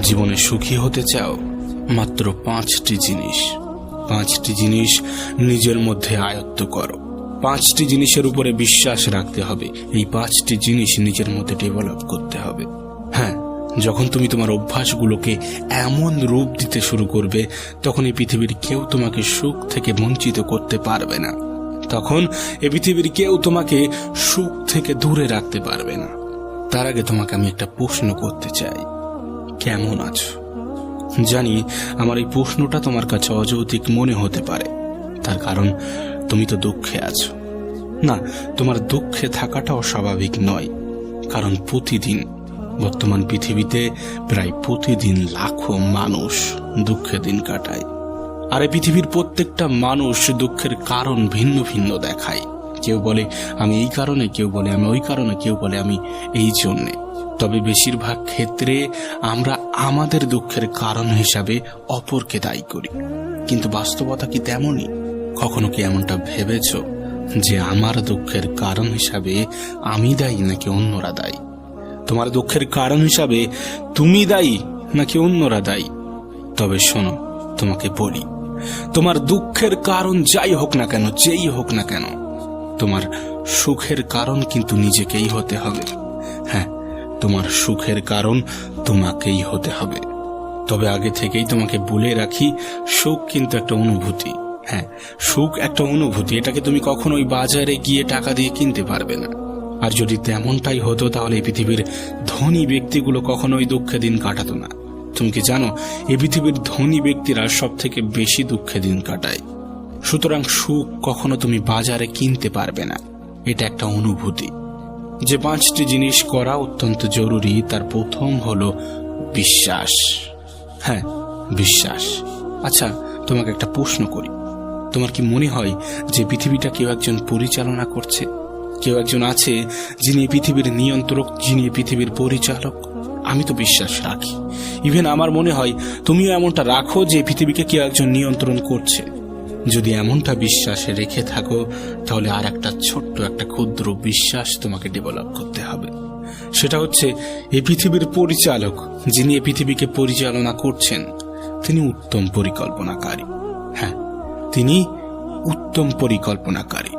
জীবনে সুখী হতে চাও, মাত্র পাঁচটি জিনিস। পাঁচটি জিনিস নিজের মধ্যে আয়ত্ত করো। পাঁচটি জিনিসের উপরে বিশ্বাস রাখতে হবে। এই পাঁচটি জিনিস নিজের মধ্যে ডেভেলপ করতে হবে। হ্যাঁ যখন তুমি তোমার অভ্যাসগুলোকে এমন রূপ দিতে শুরু করবে, তখন এই পৃথিবীর কেউ তোমাকে সুখ থেকে বঞ্চিত করতে পারবে না। তখন এ পৃথিবীর কেউ তোমাকে সুখ থেকে দূরে রাখতে পারবে না। তার আগে তোমাকে আমি একটা প্রশ্ন করতে চাই। কেমন আছো? জানি আমার এই প্রশ্নটা তোমার কাছে অযৌতিক মনে হতে পারে। তার কারণ, তুমি তো দুঃখে আছো। না, তোমার দুঃখে থাকাটাও স্বাভাবিক নয়, কারণ প্রতিদিন, বর্তমান পৃথিবীতে প্রায় প্রতিদিন লাখো মানুষ দুঃখে দিন কাটায়। আর এই পৃথিবীর প্রত্যেকটা মানুষ দুঃখের কারণ ভিন্ন ভিন্ন দেখায়। কেউ বলে, আমি এই কারণে কেউ বলে, আমি ওই কারণে কেউ বলে, আমি এই জন্যে তবে বেশিরভাগ ক্ষেত্রে আমরা আমাদের দুঃখের কারণ হিসাবে অপরকে দায়ী করি। কিন্তু বাস্তবতা কি তেমনই? কখনো কি এমনটা ভেবেছ যে আমার দুঃখের কারণ হিসাবে আমি দায়ী নাকি অন্যরা দায়ী? তোমার দুঃখের কারণ হিসাবে তুমি দায়ী নাকি অন্যরা দায়ী? তবে শোনো, তোমাকে বলি, তোমার দুঃখের কারণ যাই হোক না কেন, যেই হোক না কেন, তোমার সুখের কারণ কিন্তু নিজেকেই হতে হবে। হ্যাঁ তোমার সুখের কারণ তোমাকেই হতে হবে। তবে আগে থেকেই তোমাকে বলে রাখি, সুখ কিন্তু একটা অনুভূতি। হ্যাঁ সুখ একটা অনুভূতি, এটাকে তুমি কখনোই বাজারে গিয়ে টাকা দিয়ে কিনতে পারবে না। আর যদি তেমনটাই হতো, তাহলে এই পৃথিবীর ধনী ব্যক্তিগুলো কখনোই দুঃখে দিন কাটাতো না। তুমি কি জানো, এই পৃথিবীর ধনী ব্যক্তিরা সব থেকে বেশি দুঃখে দিন কাটায়। সুতরাং সুখ কখনো তুমি বাজারে কিনতে পারবে না। এটা একটা অনুভূতি। যে পাঁচটি জিনিস করা অত্যন্ত জরুরি, তার প্রথম হলো বিশ্বাস। হ্যাঁ বিশ্বাস। আচ্ছা তোমাকে একটা প্রশ্ন করি। তোমার কি মনে হয় যে পৃথিবীটা কেউ একজন পরিচালনা করছে? কেউ একজন আছে যিনি পৃথিবীর নিয়ন্ত্রক, যিনি পৃথিবীর পরিচালক? আমি তো বিশ্বাস রাখি। ইভেন আমার মনে হয় তুমিও এমনটা রাখো যে পৃথিবীকে কেউ একজন নিয়ন্ত্রণ করছে। যদি এমনটা বিশ্বাসে রেখে থাকো, তাহলে আর একটা ছোট্ট একটা ক্ষুদ্র বিশ্বাস তোমাকে ডেভেলপ করতে হবে। সেটা হচ্ছে, এ পৃথিবীর পরিচালক, যিনি এ পৃথিবীকে পরিচালনা করছেন, তিনি উত্তম পরিকল্পনাকারী। হ্যাঁ তিনি উত্তম পরিকল্পনাকারী।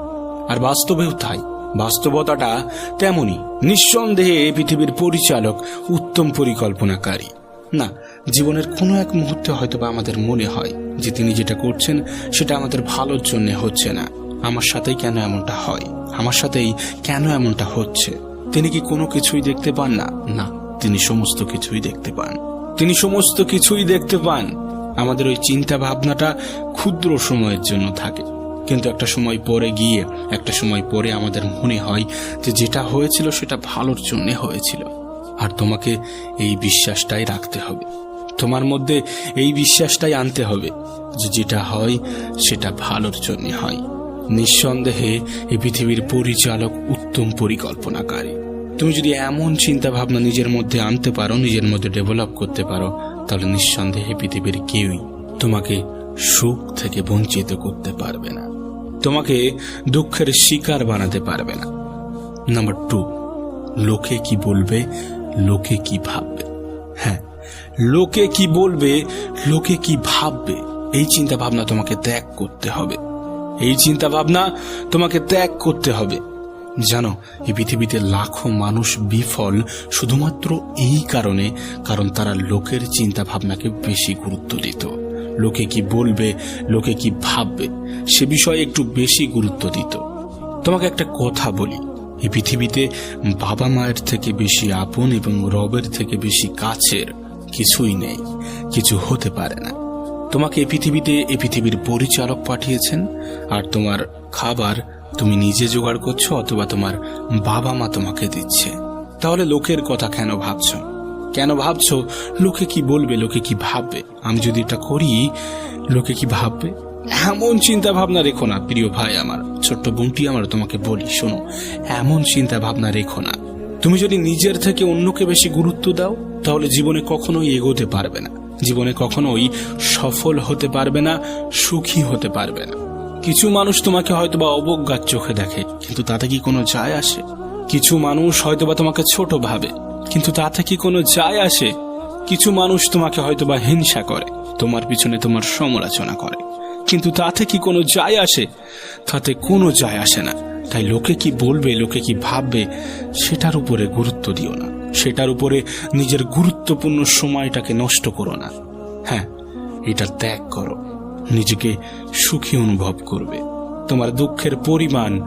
আর বাস্তবেও তাই। বাস্তবতাটা তেমনই। নিঃসন্দেহে এই পৃথিবীর পরিচালক উত্তম পরিকল্পনাকারী। না জীবনের কোনো এক মুহূর্তে হয়তোবা আমাদের মনে হয় যে তিনি যেটা করছেন, সেটা আমাদের ভালোর জন্য হচ্ছে না। আমার সাথেই কেন এমনটা হয়? আমার সাথেই কেন এমনটা হচ্ছে? তিনি কি কোনো কিছুই দেখতে পান না? না, তিনি সমস্ত কিছুই দেখতে পান। তিনি সমস্ত কিছুই দেখতে পান। আমাদের ওই চিন্তা ভাবনাটা ক্ষুদ্র সময়ের জন্য থাকে। কিন্তু একটা সময় পরে গিয়ে, একটা সময় পরে আমাদের মনে হয় যে যেটা হয়েছিল, সেটা ভালোর জন্য হয়েছিল। আর তোমাকে এই বিশ্বাসটাই রাখতে হবে। তোমার মধ্যে এই বিশ্বাসটাই আনতে হবে যে যেটা হয়, সেটা ভালোর জন্য হয়। নিঃসন্দেহে এই পৃথিবীর পরিচালক উত্তম পরিকল্পনাকারী। তুমি যদি এমন চিন্তা ভাবনা নিজের মধ্যে আনতে পারো, নিজের মধ্যে ডেভেলপ করতে পারো, তাহলে নিঃসন্দেহে পৃথিবীর কেউই তোমাকে সুখ থেকে বঞ্চিত করতে পারবে না। তোমাকে দুঃখের শিকার বানাতে পারবে না। নাম্বার টু, লোকে কি বলবে, লোকে কি ভাববে? হ্যাঁ লোকে কি বলবে, লোকে কি ভাববে, এই চিন্তা ভাবনা তোমাকে ত্যাগ করতে হবে। এই চিন্তা ভাবনা তোমাকে ত্যাগ করতে হবে। জানো, এই পৃথিবীতে লাখো মানুষ বিফল শুধুমাত্র এই কারণে, কারণ তারা লোকের চিন্তা ভাবনাকে বেশি গুরুত্ব দিত। লোকে কি বলবে, লোকে কি ভাববে, সে বিষয়ে একটু বেশি গুরুত্ব দিত। তোমাকে একটা কথা বলি, এই পৃথিবীতে বাবা মায়ের থেকে বেশি আপন এবং রবের থেকে বেশি কাছের কিছুই নেই, কিছু হতে পারে না। তোমাকে এই পৃথিবীতে এ পৃথিবীর পরিচালক পাঠিয়েছেন, আর তোমার খাবার তুমি নিজে জোগাড় করছ অথবা তোমার বাবা মা তোমাকে দিচ্ছে। তাহলে লোকের কথা কেন ভাবছ? কেন ভাবছ, লোকে কি বলবে, লোকে কি ভাববে? আমি যদি এটা করি, লোকে কি ভাববে? এমন চিন্তা ভাবনা রেখো না, প্রিয় ভাই আমার, ছোট্ট বোনটি আমার, তোমাকে বলি, শোনো, এমন চিন্তা ভাবনা রেখো না। তুমি যদি নিজের থেকে অন্যকে বেশি গুরুত্ব দাও, তাহলে জীবনে কখনোই এগোতে পারবে না। জীবনে কখনোই সফল হতে পারবে না, সুখী হতে পারবে না। কিছু মানুষ তোমাকে হয়তোবা অবজ্ঞার চোখে দেখে, কিন্তু তাতে কি কোনো যায় আসে? কিছু মানুষ হয়তোবা তোমাকে ছোট ভাবে, কিন্তু তাতে কি কোনো যায় আসে? কিছু মানুষ তোমাকে হয়তো বা হিংসা করে, তোমার পিছনে তোমার সমালোচনা করে, কিন্তু তাতে কি কোনো যায় আসে? তাতে কোনো যায় আসে না। তাই লোকে কি বলবে, লোকে কি ভাববে, সেটার উপরে গুরুত্ব দিও না। সেটার উপরে নিজের গুরুত্বপূর্ণ সময়টাকে নষ্ট করো না। হ্যাঁ এটা ত্যাগ করো। নিজেকে সুখী অনুভব করবে। তোমার দুঃখের পরিমাণ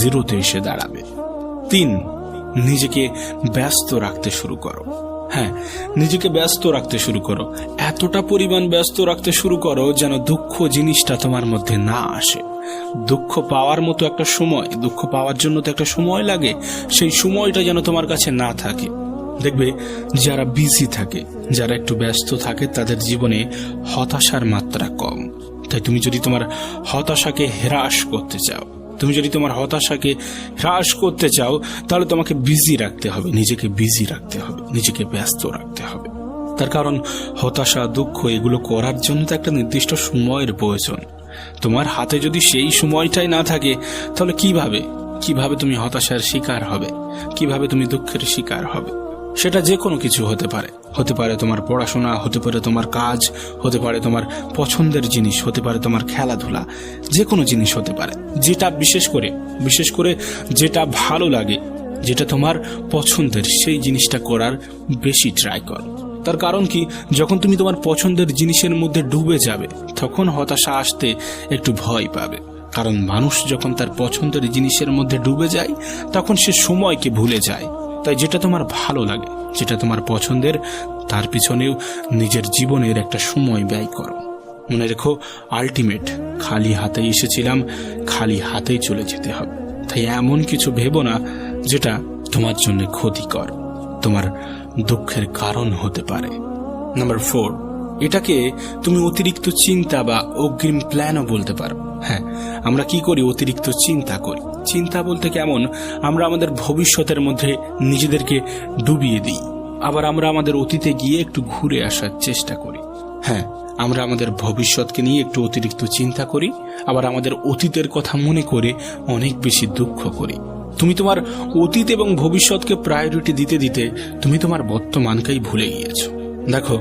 জিরোতে এসে দাঁড়াবে। তিন, নিজেকে ব্যস্ত রাখতে শুরু করো। হ্যাঁ নিজেকে ব্যস্ত রাখতে শুরু করো। এতটা পরিমাণ ব্যস্ত রাখতে শুরু করো যেন দুঃখ জিনিসটা তোমার মধ্যে না আসে। দুঃখ পাওয়ার মতো একটা সময়, দুঃখ পাওয়ার জন্য তো একটা সময় লাগে, সেই সময়টা যেন তোমার কাছে না থাকে। দেখবে, যারা বিজি থাকে, যারা একটু ব্যস্ত থাকে, তাদের জীবনে হতাশার মাত্রা কম। তাই তুমি যদি তোমার হতাশাকে হ্রাস করতে চাও তুমি যদি তোমার হতাশাকে হ্রাস করতে চাও, তাহলে তোমাকে বিজি রাখতে হবে, নিজেকে বিজি রাখতে হবে, নিজেকে ব্যস্ত রাখতে হবে। তার কারণ, হতাশা, দুঃখ এগুলো করার জন্য তো একটা নির্দিষ্ট সময়ের প্রয়োজন। তোমার হাতে যদি সেই সময়টাই না থাকে, তাহলে কীভাবে? কীভাবে তুমি হতাশার শিকার হবে? কীভাবে তুমি দুঃখের শিকার হবে? সেটা যে কোনো কিছু হতে পারে। হতে পারে তোমার পড়াশোনা, হতে পারে তোমার কাজ, হতে পারে তোমার পছন্দের জিনিস, হতে পারে তোমার খেলাধুলা, যে কোনো জিনিস হতে পারে। যেটা বিশেষ করে বিশেষ করে যেটা ভালো লাগে, যেটা তোমার পছন্দের, সেই জিনিসটা করার বেশি ট্রাই করো। তার কারণ কি, যখন তুমি তোমার পছন্দের জিনিসের মধ্যে ডুবে যাবে, তখন হতাশা আসতে একটু ভয় পাবে। কারণ মানুষ যখন তার পছন্দের জিনিসের মধ্যে ডুবে যায়, তখন সে সময়কে ভুলে যায়। তাই যেটা তোমার ভালো লাগে, যেটা তোমার পছন্দের, তার পিছনেও নিজের জীবনের একটা সময় ব্যয় করো। মনে রেখো আলটিমেট খালি হাতে এসেছিলাম, খালি হাতেই চলে যেতে হবে। তাই এমন কিছু ভেবো না, যেটা তোমার জন্য ক্ষতিকর, তোমার দুঃখের কারণ হতে পারে। নাম্বার ফোর এটাকে তুমি অতিরিক্ত চিন্তা বা অগ্রিম প্ল্যানও বলতে পারো। হ্যাঁ আমরা কি করি? অতিরিক্ত চিন্তা করি। চিন্তা বলতে কেমন, আমরা আমাদের ভবিষ্যতের মধ্যে নিজেদেরকে ডুবিয়ে দিই। আবার আমরা আমাদের অতীতে গিয়ে একটু ঘুরে আসার চেষ্টা করি। হ্যাঁ আমরা আমাদের ভবিষ্যৎকে নিয়ে একটু অতিরিক্ত চিন্তা করি, আবার আমাদের অতীতের কথা মনে করে অনেক বেশি দুঃখ করি। তুমি তোমার অতীত এবং ভবিষ্যৎকে প্রায়োরিটি দিতে দিতে তুমি তোমার বর্তমানকেই ভুলে গিয়েছো। দেখো,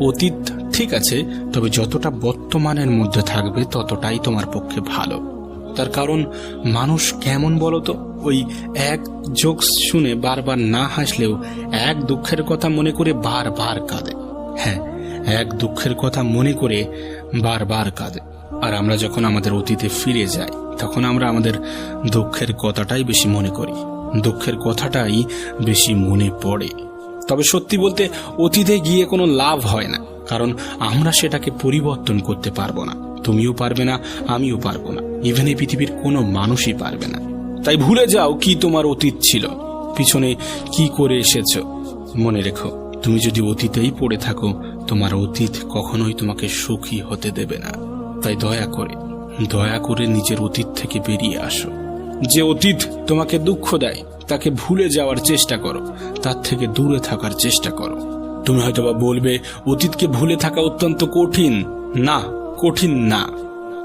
অতীত ঠিক আছে, তবে যতটা বর্তমানের মধ্যে থাকবে ততটাই তোমার পক্ষে ভালো। তার কারণ, মানুষ কেমন বলতো? ওই এক জোকস শুনে বারবার না হাসলেও এক দুঃখের কথা মনে করে বারবার কাঁদে। হ্যাঁ এক দুঃখের কথা মনে করে বারবার কাঁদে। আর আমরা যখন আমাদের অতীতে ফিরে যাই, তখন আমরা আমাদের দুঃখের কথাটাই বেশি মনে করি। দুঃখের কথাটাই বেশি মনে পড়ে। তবে সত্যি বলতে, অতীতে গিয়ে কোনো লাভ হয় না, কারণ আমরা সেটাকে পরিবর্তন করতে পারব না। তুমিও পারবে না, আমিও পারব না। ইভেন এই পৃথিবীর কোনো মানুষই পারবে না। তাই ভুলে যাও কি তোমার অতীত ছিল। পিছনে কি করে এসেছ? মনে রেখো, তুমি যদি অতীতেই পড়ে থাকো, তোমার অতীত কখনোই তোমাকে সুখী হতে দেবে না। তাই দয়া করে দয়া করে নিজের অতীত থেকে বেরিয়ে আসো। যে অতীত তোমাকে দুঃখ দেয়, তাকে ভুলে যাওয়ার চেষ্টা করো। তার থেকে দূরে থাকার চেষ্টা করো। তুমি হয়তোবা বলবে, অতীতকে ভুলে থাকা অত্যন্ত কঠিন। না কঠিন না।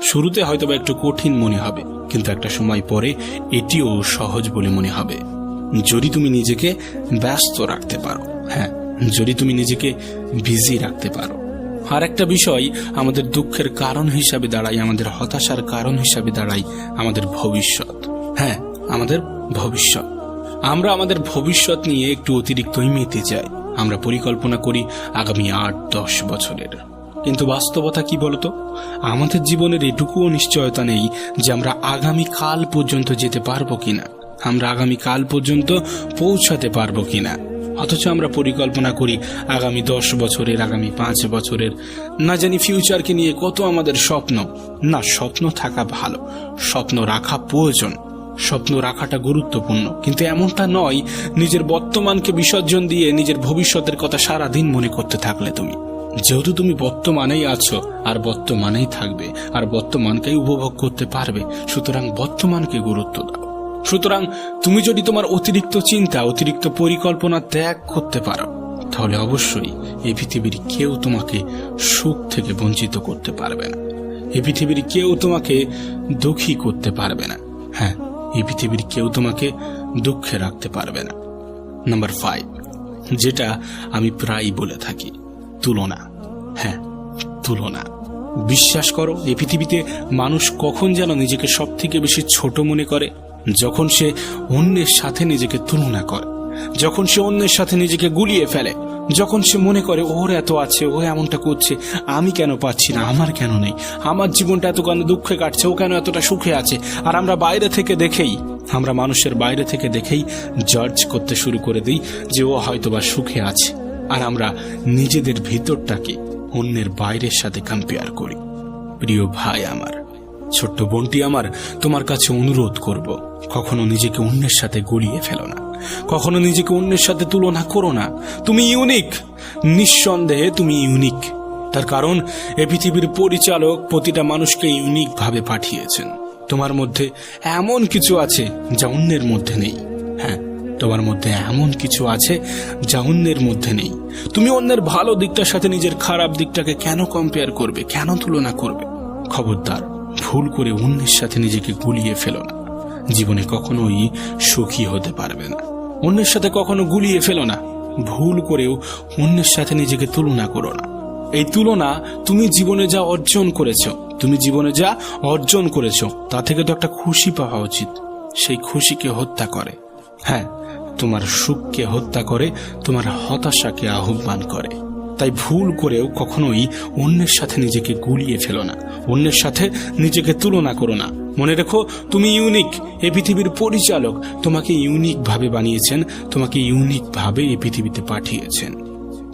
শুরুতে হয়তোবা একটু কঠিন মনে হবে, কিন্তু একটা সময় পরে এটিও সহজ বলে মনে হবে। যদি তুমি নিজেকে ব্যস্ত রাখতে পারো হ্যাঁ যদি তুমি নিজেকে বিজি রাখতে পারো। আর একটা বিষয়, আমাদের দুঃখের কারণ হিসাবে দাঁড়ায়, আমাদের হতাশার কারণ হিসাবে দাঁড়ায় আমাদের ভবিষ্যৎ। হ্যাঁ আমাদের ভবিষ্যৎ। আমরা আমাদের ভবিষ্যৎ নিয়ে একটু অতিরিক্তই মেতে যাই। আমরা পরিকল্পনা করি আগামী আট দশ বছরের। কিন্তু বাস্তবতা কি বলতো? আমাদের জীবনের এটুকুও নিশ্চয়তা নেই যে আমরা আগামী কাল পর্যন্ত যেতে পারব কিনা। আমরা আগামী কাল পর্যন্ত পৌঁছাতে পারব কিনা। অথচ আমরা পরিকল্পনা করি আগামী দশ বছরের, আগামী পাঁচ বছরের। না জানি ফিউচারকে নিয়ে কত আমাদের স্বপ্ন। না, স্বপ্ন থাকা ভালো। স্বপ্ন রাখা প্রয়োজন। স্বপ্ন রাখাটা গুরুত্বপূর্ণ। কিন্তু এমনটা নয়, নিজের বর্তমানকে বিসর্জন দিয়ে নিজের ভবিষ্যতের কথা সারা দিন মনে করতে থাকলে তুমি। যেহেতু তুমি বর্তমানেই আছো, আর বর্তমানেই থাকবে, আর বর্তমানকেই উপভোগ করতে পারবে, সুতরাং বর্তমানকে গুরুত্ব দাও। সুতরাং তুমি যদি তোমার অতিরিক্ত চিন্তা, অতিরিক্ত পরিকল্পনা ত্যাগ করতে পারো, তাহলে অবশ্যই এই পৃথিবীর কেউ তোমাকে সুখ থেকে বঞ্চিত করতে পারবে না। এই পৃথিবীর কেউ তোমাকে দুঃখী করতে পারবে না। হ্যাঁ এই পৃথিবীর কেউ তোমাকে দুঃখে রাখতে পারবে না। নাম্বার ফাইভ যেটা আমি প্রায় বলে থাকি। তুলনা। হ্যাঁ তুলনা। বিশ্বাস করো, এই পৃথিবীতে মানুষ কখন যেন নিজেকে সব থেকে বেশি ছোট মনে করে? যখন সে অন্যের সাথে নিজেকে তুলনা করে। যখন সে অন্যের সাথে নিজেকে গুলিয়ে ফেলে। যখন সে মনে করে, ওর এত আছে, ও এমনটা করছে, আমি কেন পাচ্ছি না? আমার কেন নেই? আমার জীবনটা এত কেন দুঃখে কাটছে, ও কেন এতটা সুখে আছে? আর আমরা বাইরে থেকে দেখেই, আমরা মানুষের বাইরে থেকে দেখেই জাজ করতে শুরু করে দিই যে ও হয়তোবা সুখে আছে। আর আমরা নিজেদের ভিতরটাকে অন্যের বাইরের সাথে কম্পেয়ার করি। প্রিয় ভাই আমার, ছোট্ট বোনটি আমার, তোমার কাছে অনুরোধ করব, কখনো নিজেকে অন্যের সাথে গড়িয়ে ফেলো না। কখনো নিজেকে অন্যের সাথে তুলনা করো না। তুমি ইউনিক নিঃসন্দেহে তুমি ইউনিক তার কারণ, এ পৃথিবীর পরিচালক প্রতিটা মানুষকে ইউনিক ভাবে পাঠিয়েছেন। তোমার মধ্যে এমন কিছু আছে যা অন্যের মধ্যে নেই। তোমার মধ্যে এমন কিছু আছে যা অন্যের মধ্যে নেই। তুমি অন্যের ভালো দিকটার সাথে নিজের খারাপ দিকটাকে কেন কম্পেয়ার করবে? কেন তুলনা করবে? খবরদার, ভুল করে অন্যের সাথে নিজেকে গুলিয়ে ফেলো না। জীবনে কখনোই সুখী হতে পারবে না। অন্যের সাথে কখনো গুলিয়ে ফেলো না। ভুল করেও অন্যের সাথে নিজেকে তুলনা করো না। এই তুলনা তুমি জীবনে যা অর্জন করেছ, তুমি জীবনে যা অর্জন করেছ, তা থেকে তো একটা খুশি পাওয়া উচিত। সেই খুশিকে হত্যা করে। হ্যাঁ তোমার সুখকে হত্যা করে, তোমার হতাশাকে আহ্বান করে। তাই ভুল করেও কখনোই অন্যের সাথে নিজেকে গুলিয়ে ফেলো না। অন্যের সাথে নিজেকে তুলনা করো না। মনে রেখো, তুমি ইউনিক, এ পৃথিবীর পরিচালক। তোমাকে ইউনিক ভাবে বানিয়েছেন, তোমাকে ইউনিক ভাবে এই পৃথিবীতে পাঠিয়েছেন।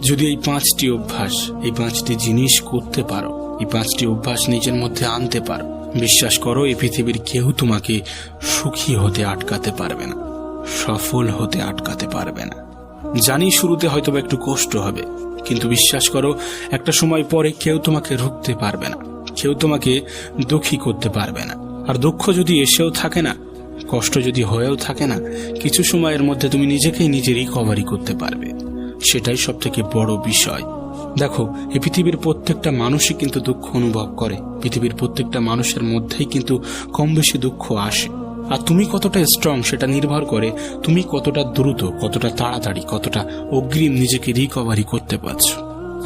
যদি এই পাঁচটি অভ্যাস, এই পাঁচটি জিনিস করতে পারো, এই পাঁচটি অভ্যাস নিজের মধ্যে আনতে পারো, বিশ্বাস করো এই পৃথিবীর কেউ তোমাকে সুখী হতে আটকাতে পারবে না। সফল হতে আটকাতে পারবে না। জানি শুরুতে হয়তো একটু কষ্ট হবে, কিন্তু বিশ্বাস করো, একটা সময় পরে কেউ তোমাকে রুখতে পারবে না, কেউ তোমাকে দুঃখী করতে পারবে না। আর দুঃখ যদি এসেও থাকে না, কষ্ট যদি হয়েও থাকে না, কিছু সময়ের মধ্যে তুমি নিজেকেই নিজে রিকভারি করতে পারবে। সেটাই সব থেকে বড় বিষয়। দেখো এই পৃথিবীর প্রত্যেকটা মানুষই কিন্তু দুঃখ অনুভব করে, পৃথিবীর প্রত্যেকটা মানুষের মধ্যেই কিন্তু কম বেশি দুঃখ আসে। আর তুমি কতটা স্ট্রং সেটা নির্ভর করে তুমি কতটা দ্রুত, কতটা তাড়াতাড়ি, কতটা অগ্রিম নিজেকে রিকভারি করতে পারছ।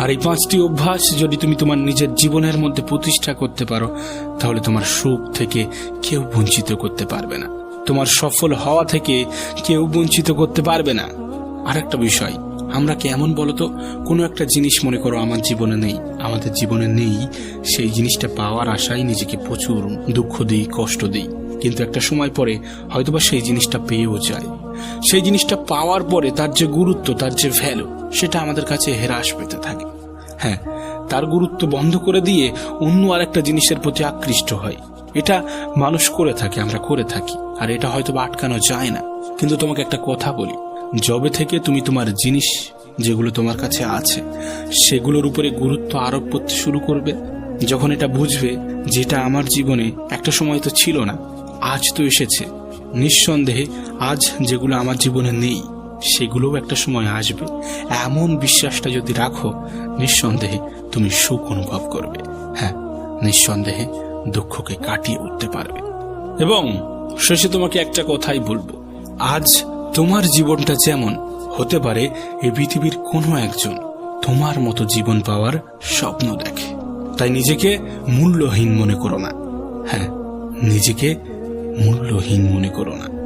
আর এই পাঁচটি অভ্যাস যদি তুমি তোমার নিজের জীবনের মধ্যে প্রতিষ্ঠা করতে পারো, তাহলে তোমার সুখ থেকে কেউ বঞ্চিত করতে পারবে না। তোমার সফল হওয়া থেকে কেউ বঞ্চিত করতে পারবে না। আর একটা বিষয়, আমরা কেমন বলতো কোনো একটা জিনিস মনে করো আমার জীবনে নেই, আমাদের জীবনে নেই, সেই জিনিসটা পাওয়ার আশায় নিজেকে প্রচুর দুঃখ দিই, কষ্ট দিই। কিন্তু একটা সময় পরে হয়তোবা সেই জিনিসটা পেয়েও যায়। সেই জিনিসটা পাওয়ার পরে তার যে গুরুত্ব, তার যে ভ্যালু সেটা আমাদের কাছে হ্রাস পেতে থাকে। হ্যাঁ তার গুরুত্ব বন্ধ করে দিয়ে অন্য আরেকটা জিনিসের প্রতি আকৃষ্ট হয়। এটা মানুষ করে থাকে, আমরা করে থাকি, আর এটা হয়তো বা আটকানো যায় না। কিন্তু তোমাকে একটা কথা বলি জবে থেকে তুমি তোমার জিনিস যেগুলো তোমার কাছে আছে, সেগুলোর উপরে গুরুত্ব আরোপ করতে শুরু করবে। যখন এটা বুঝবে যেটা আমার জীবনে একটা সময় তো ছিল না আজ তো এসেছে। নিঃসন্দেহে আজ যেগুলো আমার জীবনে নেই, সেগুলোও একটা সময় আসবে। এমন বিশ্বাসটা যদি রাখো, নিঃসন্দেহে তুমি সুখ অনুভব করবে। হ্যাঁ নিঃসন্দেহে দুঃখকে কাটিয়ে উঠতে পারবে। এবং শেষে তোমাকে একটা কথাই বলব। আজ তোমার জীবনটা যেমন হতে পারে, এই পৃথিবীর কোনো একজন তোমার মতো জীবন পাওয়ার স্বপ্ন দেখে। তাই নিজেকে মূল্যহীন মনে করো না। হ্যাঁ নিজেকে মূল্যহীন মনে করো না।